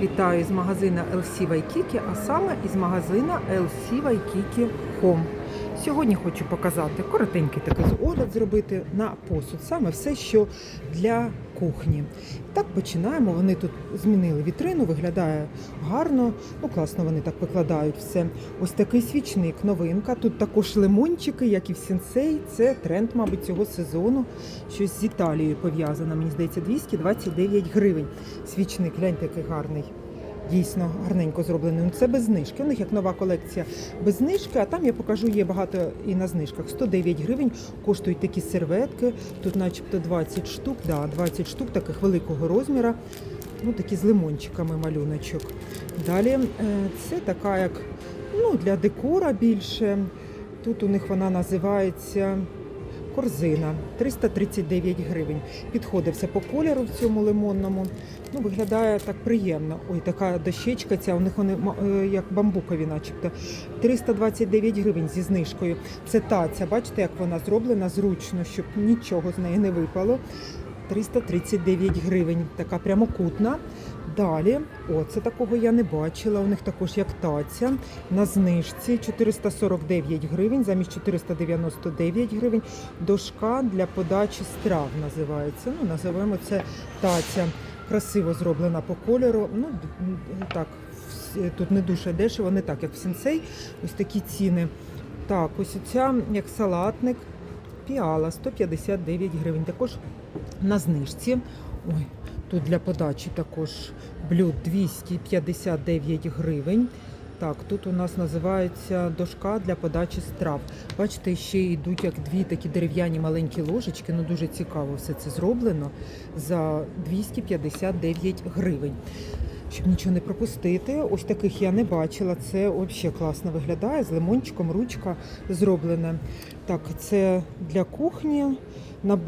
вітаю з магазина LC Waikiki, а саме із магазина LC Waikiki Home. Сьогодні хочу показати коротенький такий огляд зробити на посуд. Саме все, що для кухні. Так починаємо. Вони тут змінили вітрину, виглядає гарно. Ну, класно вони так викладають все. Ось такий свічник, новинка. Тут також лимончики, як і в сенсей. Це тренд, мабуть, цього сезону. Щось з Італією пов'язано. Мені здається, 229 гривень. Свічник, гляньте, який гарний. Дійсно гарненько зроблений. Ну, Це без знижки. У них як нова колекція без знижки, а там я покажу є багато і на знижках. 109 гривень коштують такі серветки. Тут, начебто, 20 штук, да, 20 штук таких великого розміру. Ну, такі з лимончиками малюночок. Далі е, це така, як ну, для декора більше. Тут у них вона називається корзина 339 гривень. Підходився по кольору в цьому лимонному. Ну, виглядає так приємно. Ой, така дощечка ця, у них вони е, як бамбукові, начебто. 329 гривень зі знижкою. Це таця. Бачите, як вона зроблена зручно, щоб нічого з неї не випало. 339 гривень. Така прямокутна. Далі, о, це такого я не бачила. У них також як таця на знижці 449 гривень, замість 499 гривень. Дошка для подачі страв називається. Ну, називаємо це таця. Красиво зроблена по кольору. Ну, так, тут не дуже дешево, не так, як в сенсей. Ось такі ціни. Так, ось ця як салатник. Піала 159 гривень. Також на знижці. Ой, тут для подачі також блюд 259 гривень. Так, тут у нас називається дошка для подачі страв. Бачите, ще йдуть як дві такі дерев'яні маленькі ложечки. Ну дуже цікаво все це зроблено за 259 гривень. Щоб нічого не пропустити, ось таких я не бачила. Це взагалі класно виглядає з лимончиком, ручка зроблена. Так, це для кухні.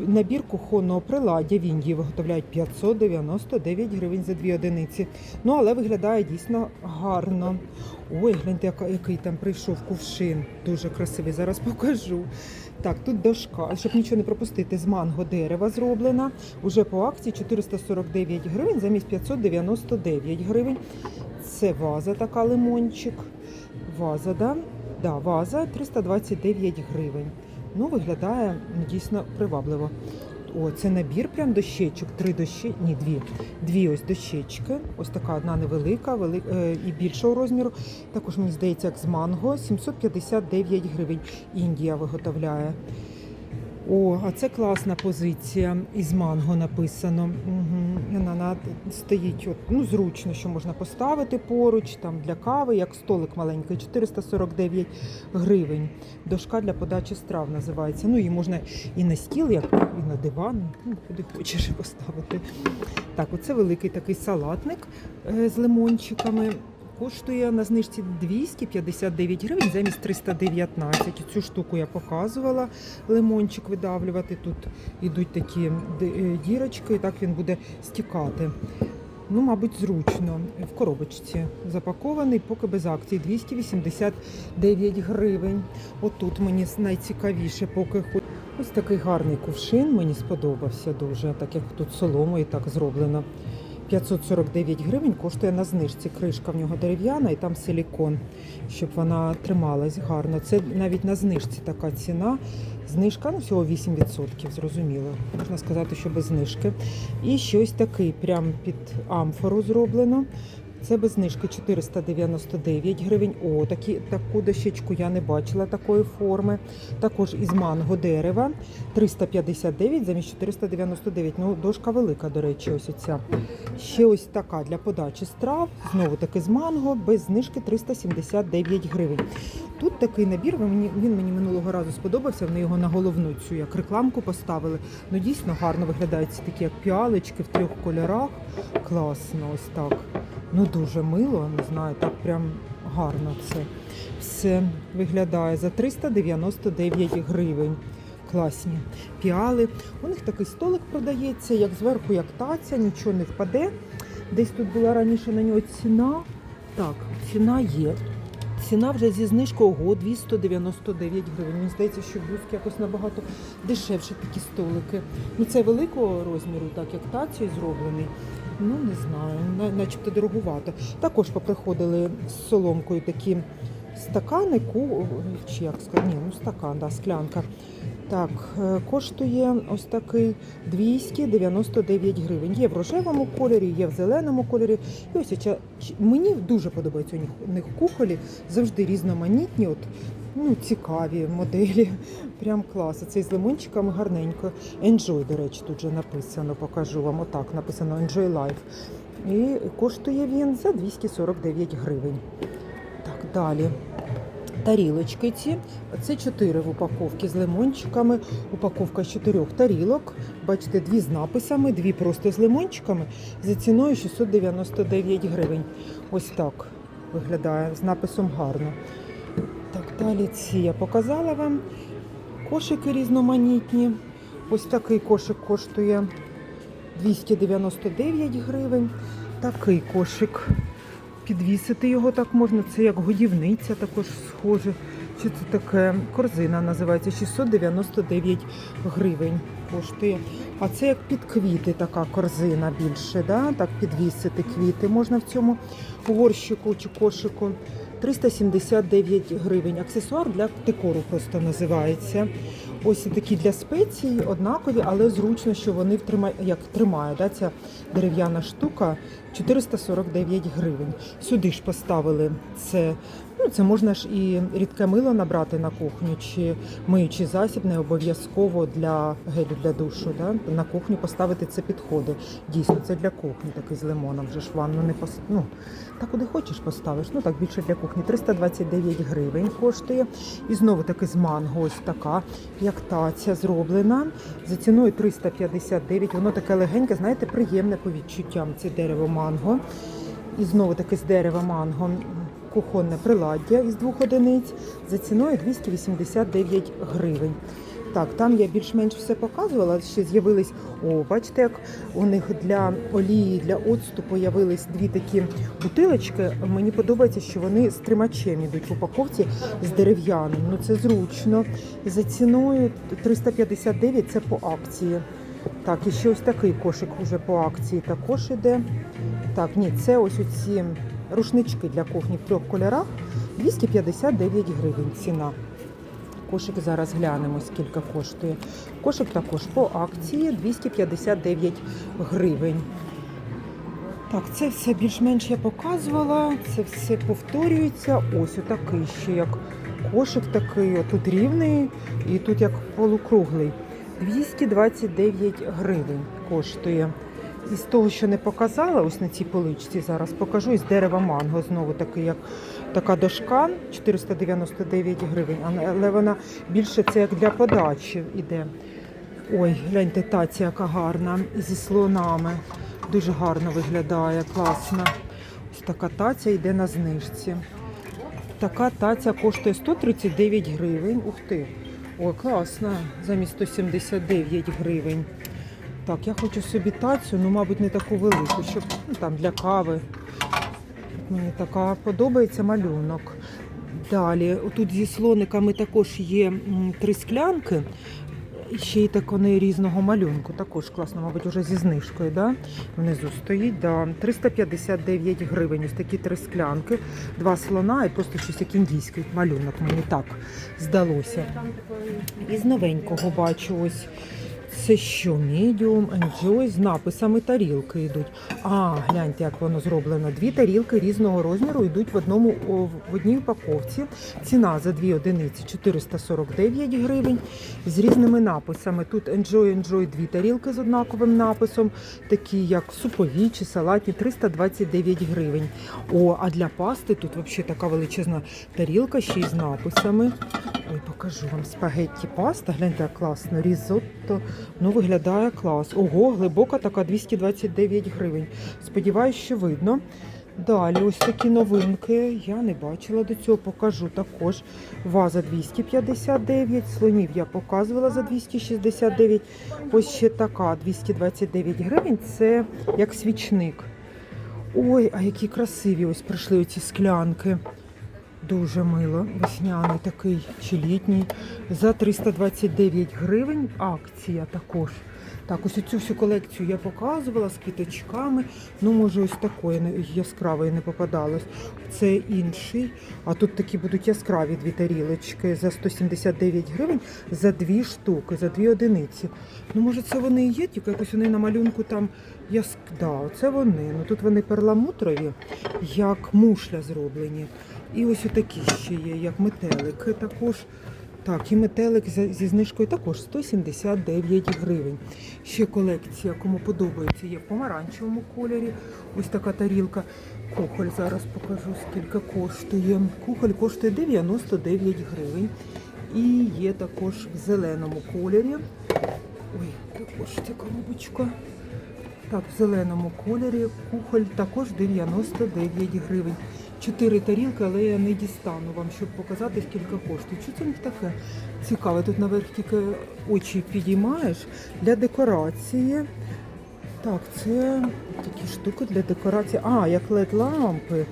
Набір кухонного приладдя в Індії виготовляють 599 гривень за дві одиниці. Ну, але виглядає дійсно гарно. Ой, гляньте, який там прийшов кувшин. Дуже красивий. Зараз покажу. Так, тут дошка, щоб нічого не пропустити, з манго дерева зроблена. Уже по акції 449 гривень замість 599 гривень. Це ваза така лимончик. Ваза, да? Да, ваза 329 гривень. Ну, виглядає ну, дійсно привабливо. О, це набір прям дощечок. Три дощі, ні, дві. Дві ось дощечки. Ось така одна невелика, вели... е, і більшого розміру. Також мені здається, як з манго. 759 гривень. Індія виготовляє. О, а це класна позиція. Із манго написано. Угу. Вона стоїть от, ну, зручно, що можна поставити поруч, там для кави, як столик маленький, 449 гривень. Дошка для подачі страв називається. Ну, її можна і на стіл, як і на диван, ну, куди хочеш поставити. Так, оце великий такий салатник е, з лимончиками. Коштує на знижці 259 гривень замість 319. Цю штуку я показувала. Лимончик видавлювати. Тут йдуть такі е, дірочки, і так він буде стікати. Ну, мабуть, зручно. В коробочці запакований, поки без акції 289 гривень. Отут мені найцікавіше, поки ось такий гарний кувшин. Мені сподобався дуже, так як тут соломою так зроблено. 549 гривень коштує на знижці. Кришка в нього дерев'яна і там силікон, щоб вона трималась гарно. Це навіть на знижці така ціна. Знижка ну, всього 8%, зрозуміло. Можна сказати, що без знижки. І щось такий, прямо під амфору зроблено. Це без знижки 499 гривень. О, такі, таку дощечку я не бачила такої форми. Також із манго дерева 359 замість 499. Ну, дошка велика, до речі, ось оця. Ще ось така для подачі страв. Знову таки з манго, без знижки 379 гривень. Тут такий набір, він мені, минулого разу сподобався. Вони його на головну цю як рекламку поставили. Ну дійсно гарно виглядають ці такі як піалечки в трьох кольорах. Класно, ось так. Ну дуже мило, не знаю, так прям гарно це все виглядає за 399 гривень. Класні піали. У них такий столик продається, як зверху, як таця, нічого не впаде. Десь тут була раніше на нього ціна. Так, ціна є. Ціна вже зі знижкою ого, 299 гривень. Мені здається, що в якось набагато дешевше такі столики. Ну це великого розміру, так як тацію зроблений. Ну, не знаю, начебто дорогувато. Також поприходили з соломкою такі стакани, ку... чи як сказати, ну стакан, да, склянка. Так, е, коштує ось такий 299 гривень. Є в рожевому кольорі, є в зеленому кольорі. І ось мені дуже подобаються у них кухолі, завжди різноманітні, от, ну, цікаві моделі. Прям клас. Цей з лимончиками гарненько. Enjoy, до речі, тут же написано, покажу вам. Отак написано Enjoy Life. І коштує він за 249 гривень. Так, далі. Тарілочки ці. Це чотири в упаковці з лимончиками. Упаковка з чотирьох тарілок. Бачите, дві з написами, дві просто з лимончиками за ціною 699 гривень. Ось так виглядає з написом гарно. Так, далі ці я показала вам. Кошики різноманітні. Ось такий кошик коштує 299 гривень. Такий кошик. Підвісити його так можна. Це як годівниця також схоже. Що це таке? Корзина називається 699 гривень коштує. А це як під квіти така корзина більше, да? так підвісити квіти можна в цьому горщику чи кошику. 379 гривень. Аксесуар для декору просто називається. Ось такі для спецій однакові, але зручно, що вони втримає, як тримає. Да? Ця дерев'яна штука 449 гривень. Сюди ж поставили це. Ну, це можна ж і рідке мило набрати на кухню, чи миючий засіб не обов'язково для гелю для душу. Да? На кухню поставити це підходи. Дійсно, це для кухні такий з лимоном. Вже ж ванну не пос... ну, та куди хочеш поставиш. Ну так більше для кухні. 329 гривень коштує. І знову таки з манго, ось така, як таця зроблена. За ціною 359. Воно таке легеньке, знаєте, приємне по відчуттям. Це дерево манго. І знову таки з дерева манго кухонне приладдя із двох одиниць за ціною 289 гривень. Так, там я більш-менш все показувала. Ще з'явились, о, бачите, як у них для олії, для оцту появились дві такі бутилочки. Мені подобається, що вони з тримачем йдуть в упаковці з дерев'яним. Ну це зручно. За ціною 359 це по акції. Так, і ще ось такий кошик уже по акції також іде. Так, ні, це ось оці рушнички для кухні в трьох кольорах 259 гривень ціна. Кошик зараз глянемо, скільки коштує. Кошик також по акції 259 гривень. Так, це все більш-менш я показувала, це все повторюється. Ось отакий ще як кошик такий, тут рівний і тут як полукруглий. 229 гривень коштує. Із того, що не показала, ось на цій поличці зараз покажу із дерева манго. Знову таки, як така дошка 499 гривень, але вона більше це як для подачі іде. Ой, гляньте, таця яка гарна, зі слонами. Дуже гарно виглядає, класно. Ось така таця йде на знижці. Така таця коштує 139 гривень. Ух ти! Ой, класно, замість 179 гривень. Так, я хочу собі тацю, ну, мабуть, не таку велику, щоб ну, там для кави. Мені така подобається малюнок. Далі, тут зі слониками також є три склянки. Ще й так вони різного малюнку. Також класно, мабуть, вже зі знижкою. Да? Внизу стоїть. Да. 359 гривень. Ось такі три склянки, два слона і просто щось як індійський малюнок. Мені так здалося. Із новенького бачу ось. Це що, medium, enjoy, з написами тарілки йдуть. А, гляньте, як воно зроблено. Дві тарілки різного розміру йдуть в одному в одній упаковці. Ціна за дві одиниці 449 гривень з різними написами. Тут enjoy, enjoy дві тарілки з однаковим написом, такі як супові чи салатні, 329 гривень. О, а для пасти тут взагалі така величезна тарілка ще й з написами. Ой, покажу вам спагетті паста. Гляньте, як класно. Різотто. Ну, виглядає клас. Ого, глибока така 229 гривень. Сподіваюсь, що видно. Далі, ось такі новинки. Я не бачила до цього, покажу також. Ваза 259, слонів я показувала за 269. Ось ще така 229 гривень. Це як свічник. Ой, а які красиві ось прийшли оці склянки. Дуже мило. Весняний такий чи літній. За 329 гривень. Акція також. Так, ось цю всю колекцію я показувала з квіточками. Ну, може, ось такої яскравої не попадалось. Це інший. А тут такі будуть яскраві дві тарілочки за 179 гривень за дві штуки, за дві одиниці. Ну, може, це вони і є, тільки якось вони на малюнку там яск... Да, це вони. Ну тут вони перламутрові, як мушля зроблені. І ось отакі ще є, як метелики також. Так, і метелик зі знижкою також 179 гривень. Ще колекція, кому подобається, є в помаранчевому кольорі. Ось така тарілка. Кухоль зараз покажу, скільки коштує. Кухоль коштує 99 гривень. І є також в зеленому кольорі. Ой, також ця коробочка. Так, в зеленому кольорі кухоль також 99 гривень. Чотири тарілки, але я не дістану вам, щоб показати, скільки коштує. Що це в таке цікаве? Тут наверх тільки очі підіймаєш для декорації. Так, це такі штуки для декорації. А, як led лампи.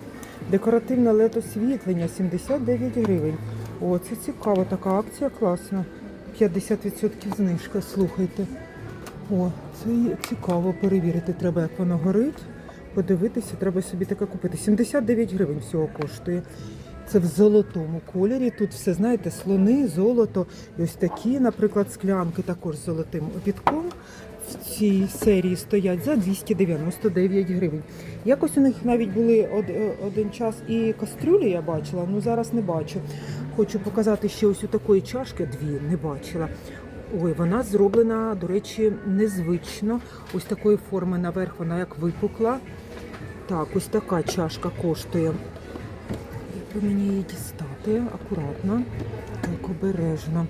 Декоративне LED освітлення 79 гривень. О, це цікаво, така акція класна. 50% знижка, слухайте. О, це цікаво перевірити. Треба, як воно горить. Подивитися, треба собі таке купити. 79 гривень всього коштує. Це в золотому кольорі. Тут все, знаєте, слони, золото. І ось такі, наприклад, склянки також з золотим обідком. В цій серії стоять за 299 гривень. Якось у них навіть були е, один час і кастрюлі я бачила, ну зараз не бачу. Хочу показати ще ось у такої чашки, дві не бачила. Ой, вона зроблена, до речі, незвично. Ось такої форми наверх вона як випукла. Так, ось така чашка коштує. Як мені її дістати? Акуратно, так обережно.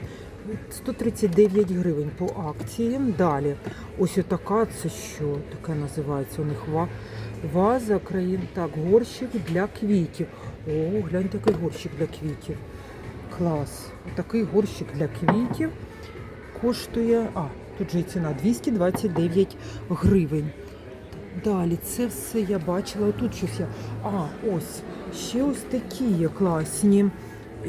139 гривень по акції. Далі. Ось така, це що таке називається? У них ваза країн. Так, горщик для квітів. О, гляньте, який горщик для квітів. Клас. Такий горщик для квітів коштує. А, тут же і ціна 229 гривень. Далі, це все я бачила. Тут щось я. А, ось. Ще ось такі є класні.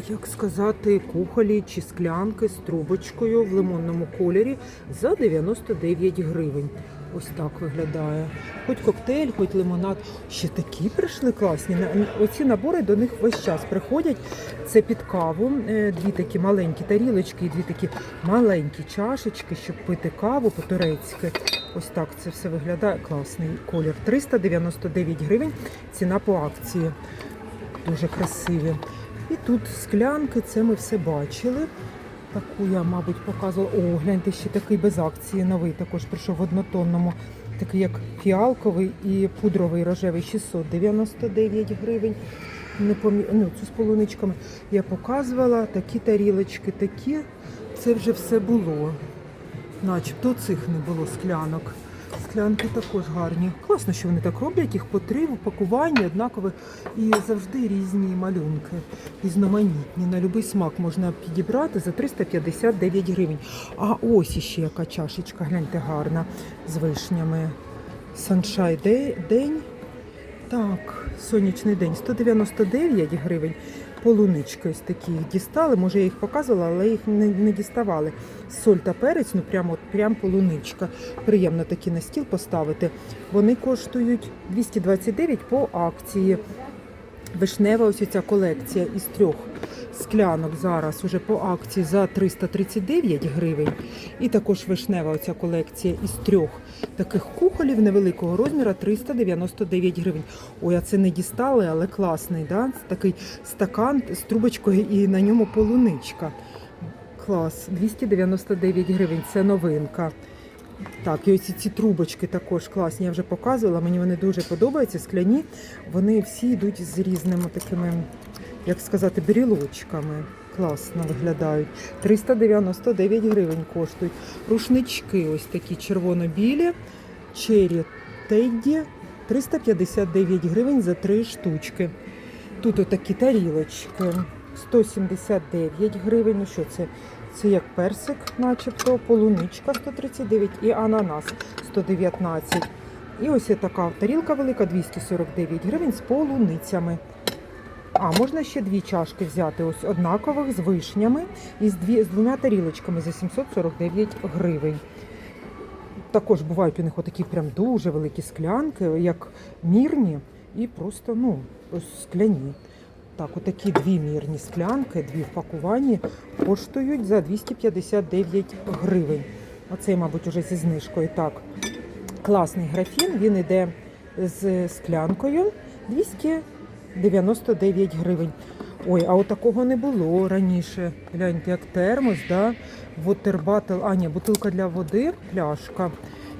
Як сказати, кухолі чи склянки з трубочкою в лимонному кольорі за 99 гривень. Ось так виглядає. Хоч коктейль, хоч лимонад. Ще такі прийшли класні. Оці набори до них весь час приходять. Це під каву. е, Дві такі маленькі тарілочки і дві такі маленькі чашечки, щоб пити каву по-турецьки. Ось так це все виглядає. Класний колір. 399 гривень. Ціна по акції. Дуже красиві. І тут склянки, це ми все бачили. Таку я, мабуть, показувала. О, гляньте, ще такий без акції новий також прийшов в однотонному. Такий як фіалковий і пудровий рожевий 699 гривень. Не помі... ну, цю з полуничками я показувала. Такі тарілочки, такі. Це вже все було. Начебто цих не було склянок. Склянки також гарні. Класно, що вони так роблять, їх по три в упакуванні однакові і завжди різні малюнки, різноманітні. На будь-який смак можна підібрати за 359 гривень. А ось іще яка чашечка, гляньте, гарна з вишнями. Саншай день. Так, сонячний день 199 гривень. Полунички ось такі їх дістали. Може, я їх показувала, але їх не, не діставали. Соль та перець, ну прямо от прям полуничка. Приємно такі на стіл поставити. Вони коштують 229 по акції. Вишнева ось ця колекція із трьох склянок зараз уже по акції за 339 гривень. І також вишнева оця колекція із трьох таких кухолів невеликого розміру 399 гривень. Ой, а це не дістали, але класний, да? Такий стакан з трубочкою і на ньому полуничка. Клас, 299 гривень, це новинка. Так, і ось ці трубочки також класні. Я вже показувала. Мені вони дуже подобаються. Скляні. Вони всі йдуть з різними такими, як сказати, брілочками. Класно виглядають. 399 гривень коштують. Рушнички ось такі червоно-білі. Чері Тедді 359 гривень за три штучки. Тут отакі тарілочки. 179 гривень. Ну що це? Це як персик, начебто, полуничка 139 і ананас 119. І ось така тарілка велика, 249 гривень з полуницями. А, можна ще дві чашки взяти, ось однакових з вишнями і з, дві, з двома тарілочками за 749 гривень. Також бувають у них отакі прям дуже великі склянки, як мірні і просто ну, скляні. Так, отакі дві мірні склянки, дві в пакуванні коштують за 259 гривень. Оцей, мабуть, уже зі знижкою. Так, класний графін, він іде з склянкою 299 гривень. Ой, а от такого не було раніше. Гляньте, як термос, да? Bottle, а ні, бутилка для води, пляшка.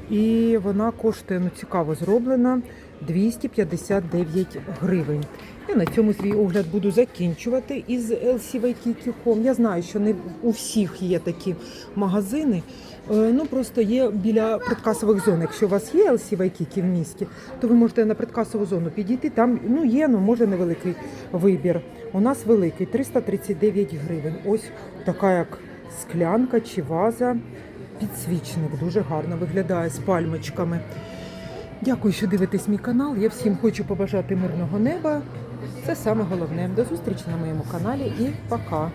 І вона коштує, ну цікаво зроблена, 259 гривень. Я на цьому свій огляд буду закінчувати із LC Waikiki. Я знаю, що не у всіх є такі магазини. Е, Ну просто є біля предкасових зон. Якщо у вас є LC Waikiki в місті, то ви можете на предкасову зону підійти. Там ну є, ну може невеликий вибір. У нас великий 339 гривень. Ось така як склянка чи ваза. Підсвічник дуже гарно виглядає з пальмочками. Дякую, що дивитесь мій канал. Я всім хочу побажати мирного неба. Це саме головне. До зустрічі на моєму каналі і пока.